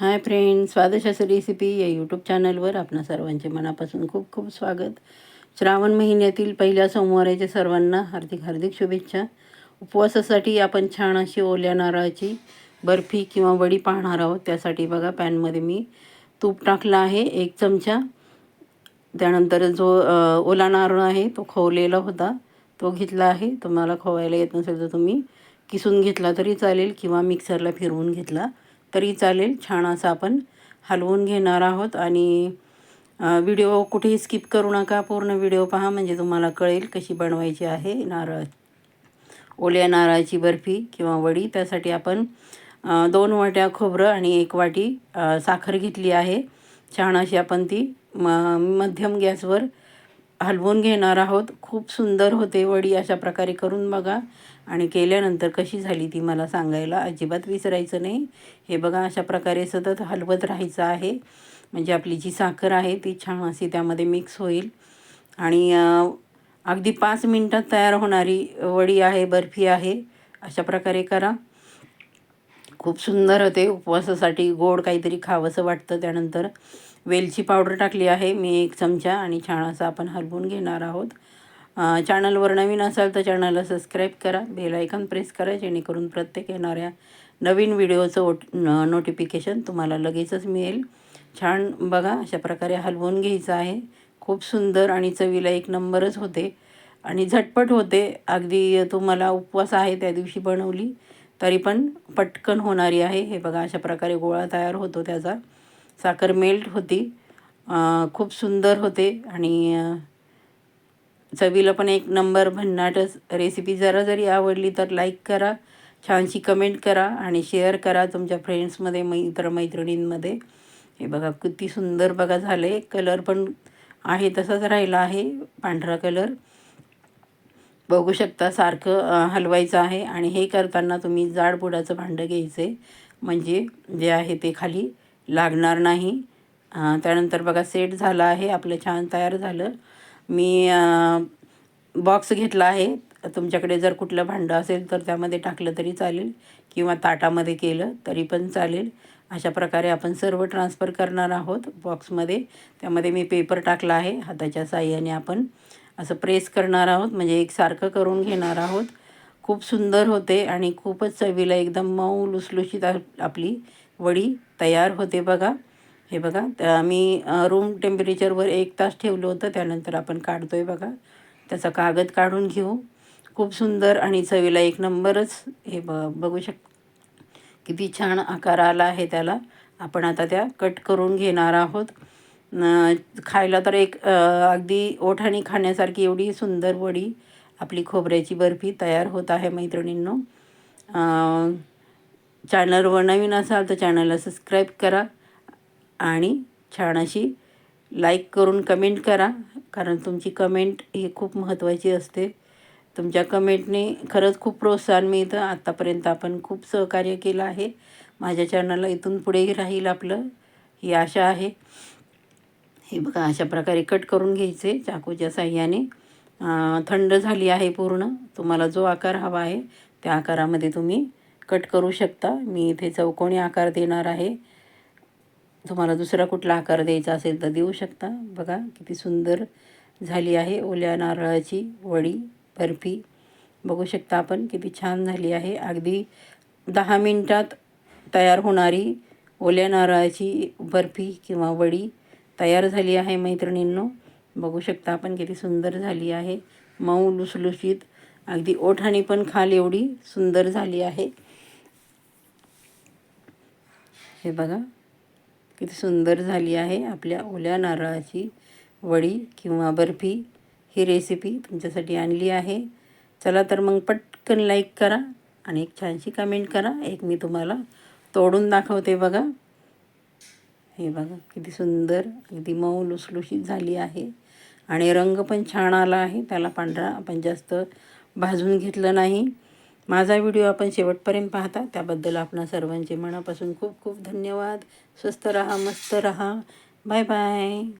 हाय friends Swadshastra recipe या YouTube चॅनलवर आपणा सर्वांचे मनापासून खूप खूप स्वागत. श्रावण महिन्यातील पहिल्या सोमवाराच्या सर्वांना हार्दिक हार्दिक शुभेच्छा. उपवासासाठी आपण छान अशी ओल्या नारळाची बर्फी किंवा वडी पाहणार आहोत. त्यासाठी बघा पॅनमध्ये मी तूप टाकलं आहे एक चमचा. त्यानंतर जो ओला नारळ आहे तो खवलेला होता. तो घेतला आहे. तुम्हाला खवायला येत नसेल तर तुम्ही किसून घेतला तरी चालेल किंवा मिक्सरला फिरवून घेतला. तरी चालेल. छान असं आपण हलवून घेणार आहोत. आणि व्हिडिओ कुठेही स्किप करू नका. पूर्ण व्हिडिओ पहा म्हणजे तुम्हाला कळेल कशी बनवायची आहे. नारळ ओल्या नारळाची बर्फी किंवा वडी. त्यासाठी आपण दोन वाट्या खोबरं आणि एक वाटी साखर घेतली आहे. छान अशी आपण ती म मध्यम गॅसवर हलवून घेणार आहोत. खूप सुंदर होते वडी अशा प्रकारे करून बघा. आणि केल्यानंतर कशी झाली ती मला सांगायला अजिबात विसरायचं नाही. हे बघा अशा प्रकारे सतत हलवत राहायचं आहे. म्हणजे आपली जी साखर आहे ती छान अशी त्यामध्ये मिक्स होईल. आणि अगदी पाच मिनटात तयार होणारी वडी आहे बर्फी आहे. अशा प्रकारे करा. खूप सुंदर होते. उपवासासाठी गोड काहीतरी खावंसं वाटतं. त्यानंतर वेलची पावडर टाकली आहे. मी एक चमचा आणि छान असं आपण हलवून घेणार आहोत. चॅनलवर नवीन असाल तर चॅनलला सबस्क्राईब करा. बेल आयकॉन प्रेस करा. जेणेकरून प्रत्येक येणाऱ्या नवीन व्हिडिओचं ओट नोटिफिकेशन तुम्हाला लगेचच मिळेल. छान बघा अशा प्रकारे हलवून घ्यायचं आहे. खूप सुंदर आणि चवीला एक नंबरच होते. आणि झटपट होते. अगदी तुम्हाला उपवास आहे त्या दिवशी बनवली. तरी पण पटकन होणारी आहे. हे बघा अशा प्रकारे गोळा तयार होतो त्याचा. साखर मेल्ट होती. खूप सुंदर होते आणि चवीला पण एक नंबर भन्नाटच रेसिपी जरा जरी आवडली तर लाईक करा छानशी कमेंट करा आणि शेअर करा तुमच्या फ्रेंड्समध्ये मैत्र मैत्रिणींमध्ये. हे बघा किती सुंदर बघा झालं आहे कलर पण आहे तसाच राहिला आहे पांढरा कलर बघू शकता सारखं हलवायचं आहे आणि हे करताना तुम्ही जाडबुडाचं भांडं घ्यायचं. आहे म्हणजे जे आहे ते खाली लागणार नाही. त्यानंतर बघा सेट झाला आहे आपलं छान तयार झालं. मी बॉक्स घेतला आहे. तुमच्याकडे जर कुठलं भांडं असेल तर त्यामध्ये टाकलं तरी चालेल किंवा ताटामध्ये केलं तरी पण चालेल. अशा प्रकारे आपण सर्व ट्रान्सफर करणार आहोत बॉक्समध्ये. त्यामध्ये मी पेपर टाकला आहे. हाताच्या साह्याने आपण असं प्रेस करणार आहोत म्हणजे एकसारखं करून घेणार आहोत. खूप सुंदर होते आणि खूपच चवीला एकदम मऊ लुसलुशीत आपली वडी तयार होते बघा. हे बघा त्या मी रूम टेम्परेचरवर एक तास ठेवलं होतं त्यानंतर आपण काढतो आहे बघा. त्याचा कागद काढून घेऊ. खूप सुंदर आणि चवीला एक नंबरच हे ब बघू शक किती छान आकार आला आहे त्याला. आपण आता त्या कट करून घेणार आहोत. खायला तर एक अगदी ओठाणी खाण्यासारखी एवढी सुंदर वडी आपली खोबऱ्याची बर्फी तयार होत आहे मैत्रिणींनो. चॅनलवर नवीन असाल तर चॅनलला सबस्क्राईब करा आणि छान अशी लाईक करून कमेंट करा कारण तुमची कमेंट ही खूप महत्त्वाची असते. तुमच्या कमेंटने खरंच खूप प्रोत्साहन मिळतं. आत्तापर्यंत आपण खूप सहकार्य केलं आहे. माझ्या चॅनलला इथून पुढेही राहील आपलं. ही आशा आहे. हे बघा अशा प्रकारे कट करून घ्यायचे चाकूच्या साह्याने. थंड झाली आहे पूर्ण. तुम्हाला जो आकार हवा आहे त्या आकारामध्ये तुम्ही कट करू शकता. मी इथे चौकोनी आकार देणार आहे. तुम्हाला दुसरा कुठला आकार द्यायचा असेल तर देऊ शकता. बघा किती सुंदर झाली आहे ओल्या नारळाची वडी बर्फी. बघू शकता आपण किती छान झाली आहे. अगदी दहा मिनटात तयार होणारी ओल्या नारळाची बर्फी किंवा वडी तयार झाली आहे मैत्रिणींनो. बघू शकता आपण किती सुंदर झाली आहे. मऊ लुसलुशीत. अगदी ओठाणी पण खाल एवढी सुंदर झाली आहे. हे बघा. किती सुंदर झाली आहे आपल्या ओल्या नारळाची वडी किंवा बर्फी. ही रेसिपी तुमच्यासाठी आणली आहे. चला तर मग पटकन लाईक करा आणि एक छानशी कमेंट करा. एक मी तुम्हाला तोडून दाखवते बघा. हे बघा किती सुंदर अगदी मऊ लुसलुशीत झाली आहे. आणि रंग पण छान आला आहे. त्याला पांढरा आपण जास्त भाजून घेतलं नाही. माझा व्हिडिओ आपण शेवटपर्यंत पाहता. त्याबद्दल आपणा सर्वांचे मनापासून खूप खूप धन्यवाद. स्वस्त रहा मस्त रहा. Bye bye.